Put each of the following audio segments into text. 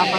বাবা।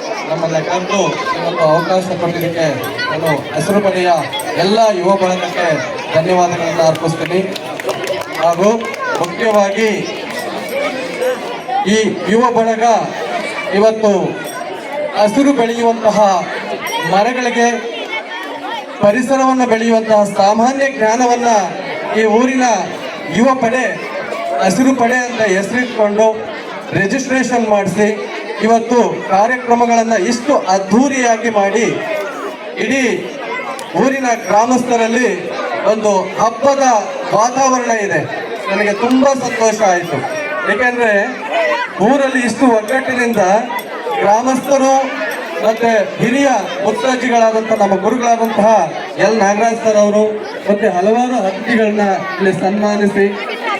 ನಮ್ಮನ್ನ ಕರೆದು ಒಂದು ಅವಕಾಶ ಕೊಟ್ಟಿದ್ದಕ್ಕೆ ನಾನು ಹೆಸರು ಪಡೆಯ ಎಲ್ಲ ಯುವ ಬಳಗಕ್ಕೆ ಧನ್ಯವಾದಗಳನ್ನು ಅರ್ಪಿಸ್ತೀನಿ. ಹಾಗೂ ಮುಖ್ಯವಾಗಿ ಈ ಯುವ ಬಳಗ ಇವತ್ತು ಹಸಿರು ಬೆಳೆಯುವಂತಹ ಮರಗಳಿಗೆ ಪರಿಸರವನ್ನು ಬೆಳೆಯುವಂತಹ ಸಾಮಾನ್ಯ ಜ್ಞಾನವನ್ನು ಈ ಊರಿನ ಯುವ ಪಡೆ, ಹಸಿರು ಪಡೆ ಅಂತ ಹೆಸರಿಟ್ಕೊಂಡು ರಿಜಿಸ್ಟ್ರೇಷನ್ ಮಾಡಿಸಿ. ಇವತ್ತು ಕಾರ್ಯಕ್ರಮಗಳನ್ನು ಇಷ್ಟು ಅದ್ಧೂರಿಯಾಗಿ ಮಾಡಿ ಇಡೀ ಊರಿನ ಗ್ರಾಮಸ್ಥರಲ್ಲಿ ಒಂದು ಹಬ್ಬದ ವಾತಾವರಣ ಇದೆ. ನನಗೆ ತುಂಬ ಸಂತೋಷ ಆಯಿತು. ಏಕೆಂದರೆ ಊರಲ್ಲಿ ಇಷ್ಟು ಒಗ್ಗಟ್ಟಿನಿಂದ ಗ್ರಾಮಸ್ಥರು ಮತ್ತೆ ಹಿರಿಯ ಮುತ್ತಜ್ಜಿಗಳಾದಂತಹ ನಮ್ಮ ಗುರುಗಳಾದಂತಹ ಎಲ್ ನಾಗರಾಜ್ ಸರ್ ಅವರು ಮತ್ತೆ ಹಲವಾರು ಅತಿಥಿಗಳನ್ನ ಇಲ್ಲಿ ಸನ್ಮಾನಿಸಿ,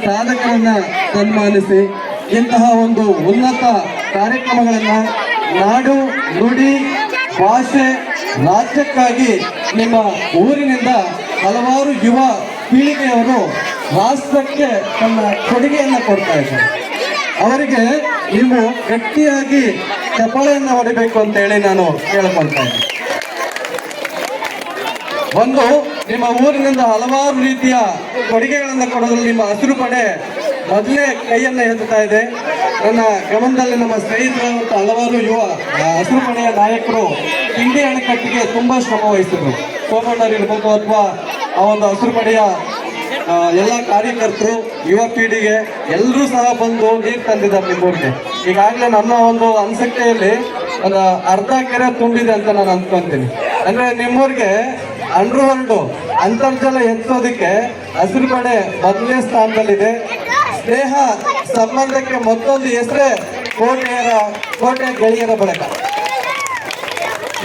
ಸಾಧಕರನ್ನ ಸನ್ಮಾನಿಸಿ ಇಂತಹ ಒಂದು ಉನ್ನತ ಕಾರ್ಯಕ್ರಮಗಳನ್ನ ನಾಡು, ನುಡಿ, ಭಾಷೆ ರಾಜ್ಯಕ್ಕಾಗಿ ನಿಮ್ಮ ಊರಿನಿಂದ ಹಲವಾರು ಯುವ ಪೀಳಿಗೆಯವರು ರಾಷ್ಟ್ರಕ್ಕೆ ತಮ್ಮ ಕೊಡುಗೆಯನ್ನು ಕೊಡ್ತಾ ಇದ್ದಾರೆ. ಅವರಿಗೆ ನೀವು ಗಟ್ಟಿಯಾಗಿ ಚಪಳೆಯನ್ನು ಹೊಡಿಬೇಕು ಅಂತ ಹೇಳಿ ನಾನು ಕೇಳ್ಕೊಳ್ತಾ ಇದ್ದೆ ಒಂದು, ನಿಮ್ಮ ಊರಿನಿಂದ ಹಲವಾರು ರೀತಿಯ ಕೊಡುಗೆಗಳನ್ನು ಕೊಡೋದ್ರಲ್ಲಿ ನಿಮ್ಮ ಹಸಿರು ಪಡೆ ಮೊದಲೇ ಕೈಯನ್ನು ಎತ್ತುತ್ತಾ ಇದೆ. ನನ್ನ ಗಮನದಲ್ಲಿ ನಮ್ಮ ಸ್ನೇಹಿತರು ಮತ್ತು ಹಲವಾರು ಯುವ ಹಸಿರು ಪಡೆಯ ನಾಯಕರು ಇಂಡಿ ಅಣೆಕಟ್ಟಿಗೆ ತುಂಬಾ ಶ್ರಮ ವಹಿಸಿದ್ರು. ಅಥವಾ ಆ ಒಂದು ಹಸಿರು ಪಡೆಯ ಎಲ್ಲ ಕಾರ್ಯಕರ್ತರು, ಯುವ ಪೀಳಿಗೆ ಎಲ್ಲರೂ ಸಹ ಬಂದು ನೀರು ತಂದಿದ್ದಾರೆ ನಿಮ್ಮೂರಿಗೆ. ಈಗಾಗಲೇ ನನ್ನ ಒಂದು ಅನಿಸಿಕೆಯಲ್ಲಿ ಒಂದು ಅರ್ಧ ಕೆರೆ ತುಂಬಿದೆ ಅಂತ ನಾನು ಅನ್ಕೊಂತೀನಿ ಅಂದ್ರೆ ನಿಮ್ಮೂರಿಗೆ ಅಂಡರ್ ವರ್ಲ್ಡು ಅಂತರ್ಜಲ ಎತ್ತೋದಕ್ಕೆ ಹಸಿರು ಪಡೆ ಮೊದಲನೇ ಸ್ಥಾನದಲ್ಲಿದೆ. ಸ್ನೇಹ ಸಂಬಂಧಕ್ಕೆ ಮತ್ತೊಂದು ಹೆಸರೇ ಕೋಟೆಯರ, ಕೋಟೆ ಗೆಳೆಯರ ಬಳಕ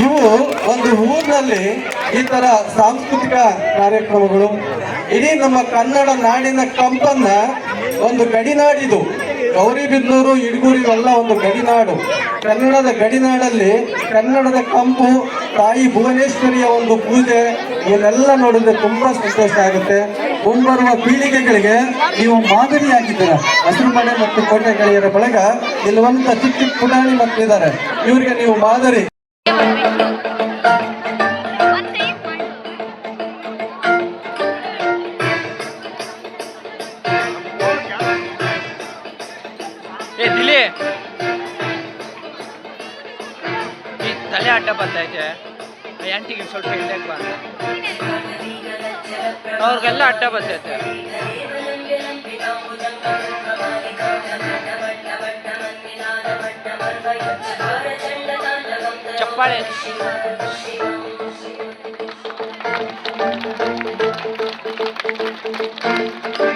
ಇವು ಒಂದು ಊರಿನಲ್ಲಿ ಈ ತರ ಸಾಂಸ್ಕೃತಿಕ ಕಾರ್ಯಕ್ರಮಗಳು. ಇಡೀ ನಮ್ಮ ಕನ್ನಡ ನಾಡಿನ ಕಂಪನ್ನ ಒಂದು ಗಡಿನಾಡಿದು. ಗೌರಿಬಿದ್ನೂರು ಇಡಗೂರು ಇವೆಲ್ಲ ಒಂದು ಗಡಿನಾಡು. ಕನ್ನಡದ ಗಡಿನಾಡಲ್ಲಿ ಕನ್ನಡದ ಕಂಪು ತಾಯಿ ಭುವನೇಶ್ವರಿಯ ಒಂದು ಪೂಜೆ, ಇವನ್ನೆಲ್ಲ ನೋಡಿದ್ರೆ ತುಂಬಾ ಸಂತೋಷ ಆಗುತ್ತೆ. ಮುಂಬರುವ ಪೀಳಿಗೆಗಳಿಗೆ ನೀವು ಮಾದರಿಯಾಗಿದ್ದೀರ. ಹಸಿರುಮನೆ ಮತ್ತು ಕೋಟೆ ಗೆಳೆಯರ ಬಳಗ ಇಲ್ಲವಂತ ಚಿಕ್ಕ ಚಿಕ್ಕ ಪುಟಾಣಿ ಮಕ್ಕಳಿದ್ದಾರೆ ಇವರಿಗೆ ನೀವು ಮಾದರಿ. ತಲೆ ಅಡ್ಡ ಆ ಆಂಟಿಗೆ ಸ್ವಲ್ಪ ಹಿಂದಕ್ಕೆ ಬಾ ಅವ್ರಿಗೆಲ್ಲ ಅಡ್ಡ ಬರ್ತೈತೆ. ಚಪ್ಪಾಳೆ. ಸೊ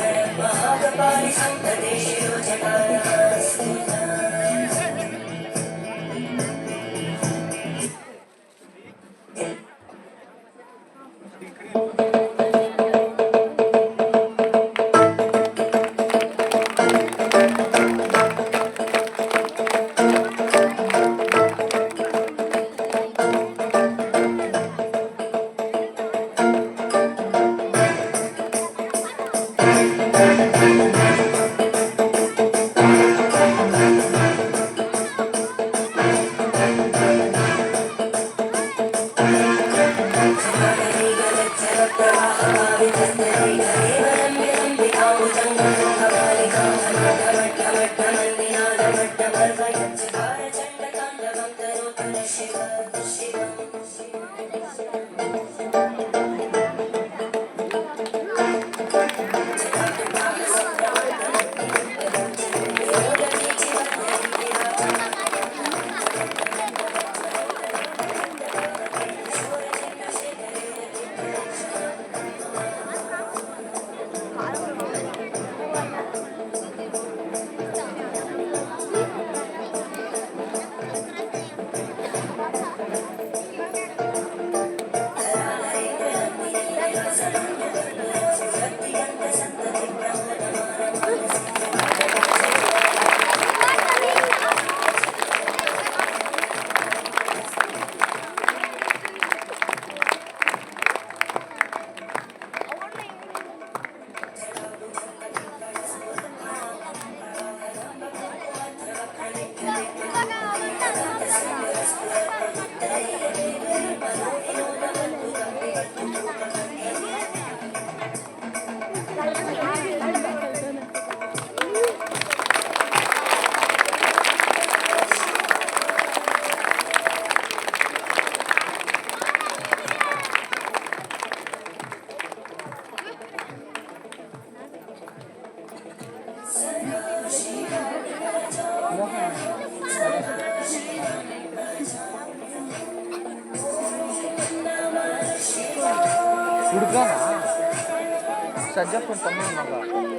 ಹುಡುಗನ ಸಜ್ಜಪ್ಪನ ತಮ್ಮ ಮಗ